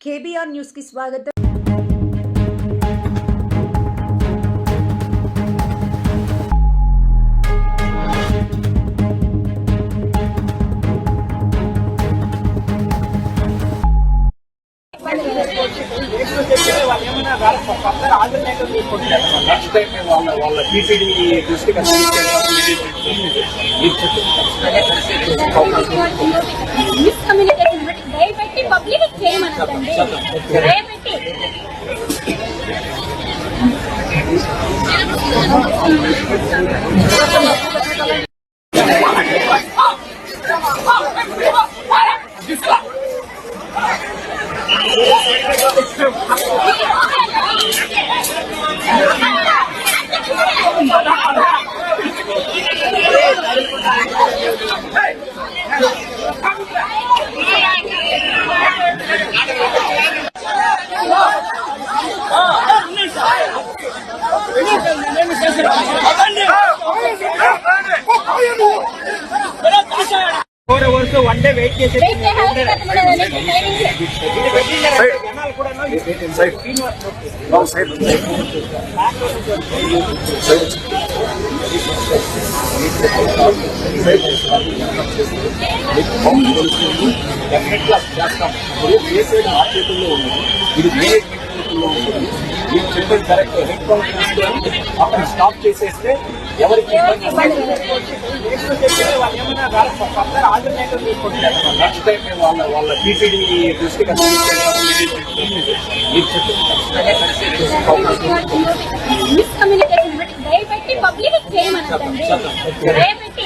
KBR news కి స్వాగతం next time మేము వాళ్ళ వాళ్ళ టీటీడీ దృష్టికి మిస్కమ్యూనికేషన్ దయపెట్టి పబ్లిక్ చేయమనండి దయపెట్టి four hours one day wait జనాలు కూడా డెఫినెట్గా చేస్తాం ఇప్పుడు ఏ సైడ్ చేతుల్లో ఉన్నది ఇది చేతుల్లో ఉంటుంది మీరు చెప్పేది కరెక్ట్ హెడ్ కౌంట్ తీసుకొని అక్కడ స్టాప్ చేసేస్తే ఎవరికి నెక్స్ట్ టైం మేము వాళ్ళ వాళ్ళ దృష్టికి మీరు బట్టి దయపెట్టి పబ్లిక్ చేయమనండి దయపెట్టి